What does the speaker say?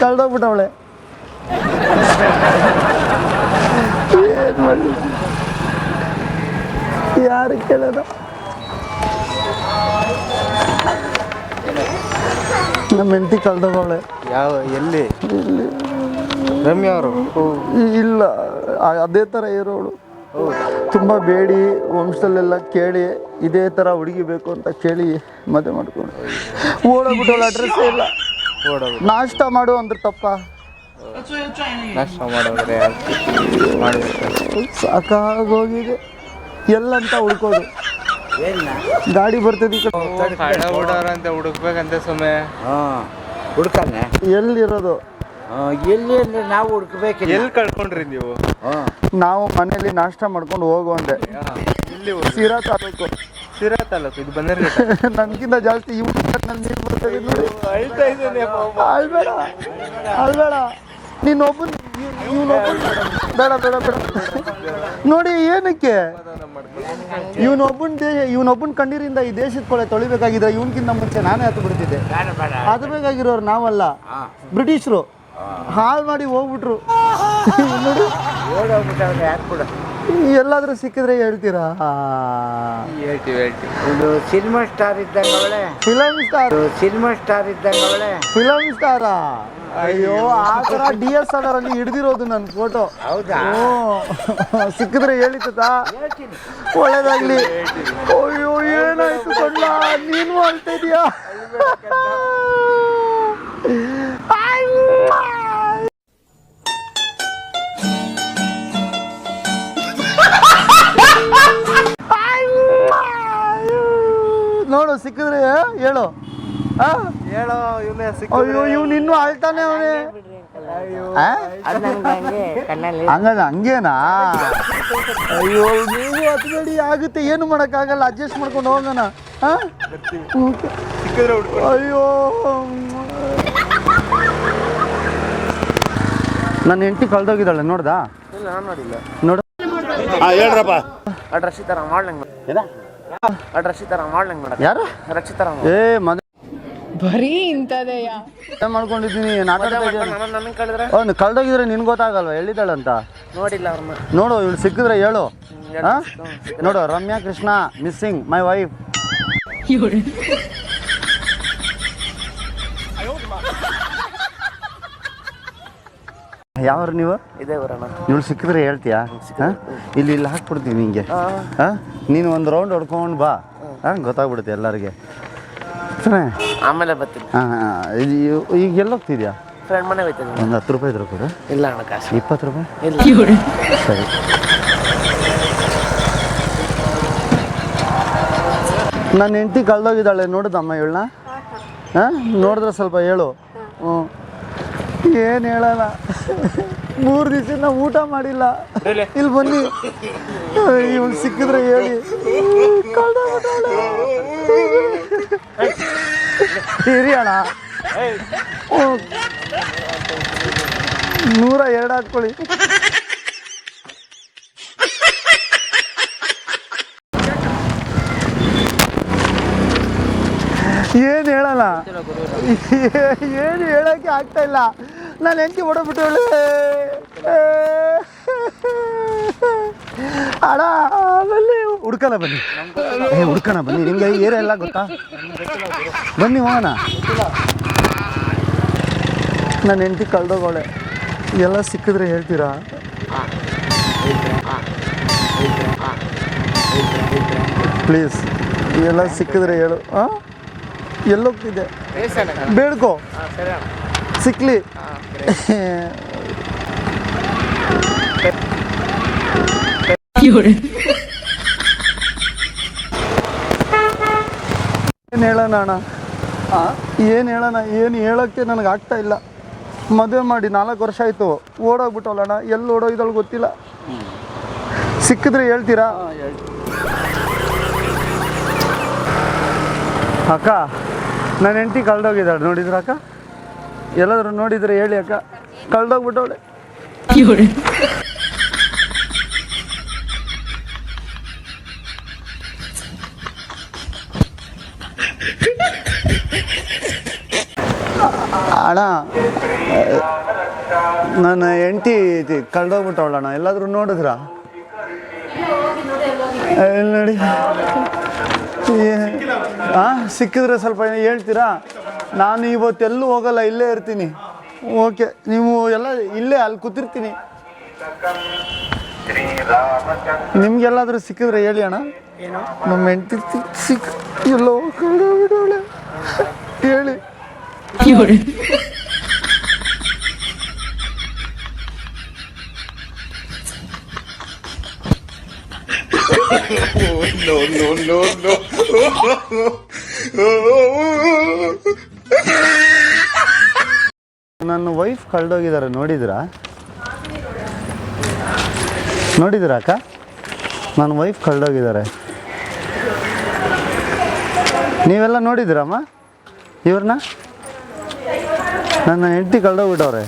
ಕಳ್ದೋಗ್ಬಿಟ್ಟವಳೆ. ಏನು ಮಾಡಿ ಯಾರು ಕೇಳೋದ? ನಮ್ಮ ಹೆಂಡತಿ ಕಳ್ದೋಗವಳೆ ಯಾವ ಎಲ್ಲಿ? ರಮ್ಯ ಅವರು? ಇಲ್ಲ. ಅದೇ ಥರ ಇರೋಳು. ತುಂಬ ಬೇಡಿ ವಂಶದಲ್ಲೆಲ್ಲ ಕೇಳಿ ಇದೇ ಥರ ಹುಡುಗಿ ಬೇಕು ಅಂತ ಕೇಳಿ ಮದುವೆ ಮಾಡ್ಕೊಂಡು ಓಡೋಗ್ಬಿಟ್ಟವಳ ಅಡ್ರೆಸ್ ಇಲ್ಲ. ನಾಷ್ಟ ಮಾಡು ಅಂದ್ರೆ ತಪ್ಪ. ನಾಷ್ಟ ಮಾಡೋದ್ರೆ ಮಾಡಬೇಕು ಸಾಕಾಗೋಗಿದೆ. ಎಲ್ಲಂತ ಹುಡ್ಕೋದು ಗಾಡಿ ಬರ್ತದೆ ಅಂತ ಹುಡುಕ್ಬೇಕಂತ ಸುಮ್ಮನೆ ಹಾಂ ಹುಡ್ಕನೆ ಎಲ್ಲಿರೋದು? ಎಲ್ಲಿ ಅಂದ್ರೆ ನಾವು ಹುಡುಕ್ಬೇಕು ಎಲ್ಲಿ ಕಳ್ಕೊಂಡ್ರಿ ನೀವು? ಹಾಂ. ನಾವು ಮನೇಲಿ ನಾಷ್ಟ ಮಾಡ್ಕೊಂಡು ಹೋಗುವಂದೆ ಇಲ್ಲಿ ಸಿರಾ ತಾಲೂಕು. ಸಿರಾ ತಾಲೂಕು ಇದು ಬಂದರೆ ನನ್ಗಿಂತ ಜಾಸ್ತಿ ನೋಡಿ ಅಳ್ಬೇಡ ಅಳ್ಬೇಡ ಬೇಡ ಬೇಡ ಬೇಡ. ನೋಡಿ ಏನಕ್ಕೆ? ಇವನೊಬ್ಬನ್ ದೇಶ ಇವನೊಬ್ಬನ್ ಕಣ್ಣೀರಿಂದ ಈ ದೇಶದ ಕೊಳೆ ತೊಳಿಬೇಕಾಗಿದ್ರೆ ಇವನಕ್ಕಿಂತ ಮುಂಚೆ ನಾನೇ ಹತ್ತು ಬಿಡ್ತಿದ್ದೆ. ಅದು ಬೇಕಾಗಿರೋರು ನಾವಲ್ಲ. ಬ್ರಿಟಿಷರು. ಹಾಳು ಮಾಡಿ ಹೋಗ್ಬಿಟ್ರು. ನೋಡಿ ಎಲ್ಲಾದ್ರೂ ಸಿಕ್ಕಿದ್ರೆ ಹೇಳ್ತೀರಾ? ಹೇಳ್ತೀವಿ ಹೇಳ್ತೀವಿ. ಇದು ಸಿನಿಮಾ ಸ್ಟಾರ್ ಇದ್ದಂಗೆ ಅವಳೆ. ಫಿಲಮ್ ಸ್ಟಾರ್ ಸಿನಿಮಾ ಸ್ಟಾರ್ ಇದ್ದಂಗೆ ಅವಳೆ. ಫಿಲಮ್ ಸ್ಟಾರ ಅಯ್ಯೋ ಆ ಥರ ಡಿ ಎಸ್ ಆರ್ ಅಲ್ಲಿ ಹಿಡ್ದಿರೋದು ನನ್ನ ಫೋಟೋ ಹೌದಾ? ಸಿಕ್ಕಿದ್ರೆ ಹೇಳಿತದ ಹೇಳ್ತೀನಿ. ಒಳ್ಳೇದಾಗ್ಲಿ. ಅಯ್ಯೋ ಏನಾಯ್ತು ಕೊಂಡ ನೀನು ಅಳ್ತಾ ಇದೀಯಾ? ನೋಡು ಸಿಕ್ಕಿದ್ರೆ ಹೇಳು. ಆ? ಹೇಳೋ ಇವನೇ ಅಯ್ಯೋ ಇವ್ನು ಇನ್ನೂ ಅಳ್ತಾನೆ ಅವನೇ. ಹಂಗಲ್ಲ ಹಂಗೇನಾ? ಅಯ್ಯೋ ನೀವು ಅತ್ಗಡಿ ಆಗುತ್ತೆ ಏನು ಮಾಡೋಕ್ಕಾಗಲ್ಲ ಅಡ್ಜಸ್ಟ್ ಮಾಡ್ಕೊಂಡು ಹೋಗೋಣ. ಅಯ್ಯೋ. ನನ್ನ ಹೆಂಡತಿ ಕಳ್ದೋಗಿದ್ದಾಳೆ ನೋಡ್ದಾ? ಇಲ್ಲ ನಾನು ನೋಡಿಲ್ಲ. ನೋಡ. ಹೇಳ್ರಪ್ಪ. ಅಡ್ರೆಸ್ ಈ ಥರ ಮಾಡ್ಲಂಗೆ. ಯಾರು? ರಕ್ಷಿತಾರ ಏ ಮದುವೆ ಬರೀ ಇಂಥದೆಯ ಮಾಡ್ಕೊಂಡಿದ್ದೀನಿ? ನಾಟಕ ಕಳ್ದೋಗಿದ್ರೆ ನಿನ್ ಗೊತ್ತಾಗಲ್ವಾ? ಎಲ್ಲಿದ್ದಾಳಂತ ನೋಡಿಲ್ಲ ಅವ್ರನ್ನ ನೋಡು ಇವಳು ಸಿಕ್ಕಿದ್ರೆ ಹೇಳು. ಹಾ? ನೋಡು Ramya Krishna missing my wife. ಯಾವ್ರು ನೀವು? ಇದೇ ಬರೋಣ ಇವಳು ಸಿಕ್ಕಿದ್ರೆ ಹೇಳ್ತೀಯಾ? ಹಾ? ಇಲ್ಲಿ ಇಲ್ಲಿ ಹಾಕ್ಬಿಡ್ತೀನಿ ನಿಂಗೆ. ಹಾ? ನೀನು ಒಂದು ರೌಂಡ್ ಹೊಡ್ಕೊಂಡು ಬಾ. ಹಾಂ? ಗೊತ್ತಾಗ್ಬಿಡುತ್ತೆ ಎಲ್ಲರಿಗೆ. ಸರಿ ಆಮೇಲೆ ಬರ್ತೀನಿ. ಹಾಂ ಈಗ ಎಲ್ಲಿ ಹೋಗ್ತಿದ್ಯಾ ಫ್ರೆಂಡ್ ಹೋಯ್ತೀನಿ ಒಂದು ಹತ್ತು ರೂಪಾಯಿ ಇದ್ರು ಕೊಡು. ಇಲ್ಲ ಅಣ್ಣ ಕಾಸು. ಇಪ್ಪತ್ತು ರೂಪಾಯಿ? ಇಲ್ಲ. ಸರಿ. ನನ್ನ ಹೆಂಡತಿ ಕಳ್ದೋಗಿದ್ದಾಳೆ ನೋಡುದಮ್ಮ ಇವಳನ್ನ? ಹಾಂ? ನೋಡಿದ್ರೆ ಸ್ವಲ್ಪ ಹೇಳು. ಹ್ಞೂ ಏನು ಹೇಳಲ್ಲ. ಮೂರು ದಿವಸ ನಾವು ಊಟ ಮಾಡಿಲ್ಲ. ಇಲ್ಲಿ ಬನ್ನಿ. ಇವಾಗ ಸಿಕ್ಕಿದ್ರೆ ಹೇಳಿ. ಹಿರಿ ಅಣ್ಣ. ನೂರ ಎರಡು ಹಾಕ್ಕೊಳ್ಳಿ. ಏನು ಹೇಳೋಕ್ಕೆ ಆಗ್ತಾ ಇಲ್ಲ. ನಾನು ಹೆಂಡತಿ ಹೊಡಬಿಟ್ಟವಳೆ ಅಡ ಆಮೇಲೆ ಹುಡ್ಕಲ್ಲ ಬನ್ನಿ. ಏ ಹುಡ್ಕಣ ಬನ್ನಿ. ನಿಮಗೆ ಏರಿಯಾ ಎಲ್ಲ ಗೊತ್ತಾ? ಬನ್ನಿ ಹೋಗೋಣ. ನಾನು ಹೆಂಡತಿ ಕಳ್ದೋಗೋಳೆ ಎಲ್ಲ ಸಿಕ್ಕಿದ್ರೆ ಹೇಳ್ತೀರಾ? ಪ್ಲೀಸ್ ಎಲ್ಲ ಸಿಕ್ಕಿದ್ರೆ ಹೇಳು. ಹಾಂ ಎಲ್ಲೋಗ್ತಿದ್ದೆ. ಬೇಡ್ಕೋ. ಸಿಕ್ಲಿ. ಏನು ಹೇಳೋಣ ಅಣ್ಣ? ಏನು ಹೇಳೋಣ? ಏನು ಹೇಳೋಕ್ಕೆ ನನಗೆ ಆಗ್ತಾ ಇಲ್ಲ. ಮದುವೆ ಮಾಡಿ ನಾಲ್ಕು ವರ್ಷ ಆಯಿತು. ಓಡೋಗ್ಬಿಟ್ಟವಲ್ಲ ಅಣ್ಣ ಎಲ್ಲಿ ಓಡೋಗಿದಳು ಗೊತ್ತಿಲ್ಲ. ಸಿಕ್ಕಿದ್ರೆ ಹೇಳ್ತೀರಾ? ಅಕ್ಕ ನನ್ನ ಹೆಂಡತಿ ಕಳ್ದೋಗಿದ್ದಾಳೆ, ನೋಡಿದ್ರ ಅಕ್ಕ? ಎಲ್ಲಾದ್ರೂ ನೋಡಿದ್ರೆ ಹೇಳಿ ಅಕ್ಕ. ಕಳ್ದೋಗ್ಬಿಟ್ಟವಳೆ. ಅಣ್ಣ, ನನ್ನ ಹೆಂಡತಿ ಕಳ್ದೋಗ್ಬಿಟ್ಟವಳಣ್ಣ. ಎಲ್ಲಾದರೂ ನೋಡಿದ್ರಾ? ನೋಡಿ. ಹಾಂ ಸಿಕ್ಕಿದ್ರೆ ಸ್ವಲ್ಪ ಹೇಳ್ತೀರಾ? ನಾನು ಇವತ್ತೆಲ್ಲೂ ಹೋಗಲ್ಲ ಇಲ್ಲೇ ಇರ್ತೀನಿ. ಓಕೆ ನೀವು ಎಲ್ಲ ಇಲ್ಲೇ ಅಲ್ಲಿ ಕೂತಿರ್ತೀನಿ. ನಿಮ್ಗೆಲ್ಲಾದ್ರೂ ಸಿಕ್ಕಿದ್ರೆ ಹೇಳಿ ಅಣ್ಣ. ನಮ್ಮ ಹೆಂಡತಿ ಸಿಕ್ ಎಲ್ಲೋ ಬಿಡೋಳೆ ಹೇಳಿ. ನನ್ನ ವೈಫ್ ಕಳ್ದೋಗಿದ್ದಾರೆ ನೋಡಿದ್ರಾ? ನೋಡಿದ್ರಾ ಅಕ್ಕ? ನನ್ನ ವೈಫ್ ಕಳ್ದೋಗಿದ್ದಾರೆ ನೀವೆಲ್ಲ ನೋಡಿದ್ದೀರಮ್ಮ ಇವ್ರನ್ನ? ನನ್ನ ಹೆಂಡತಿ ಕಳ್ದೋಗ್ಬಿಟ್ಟವ್ರೆ.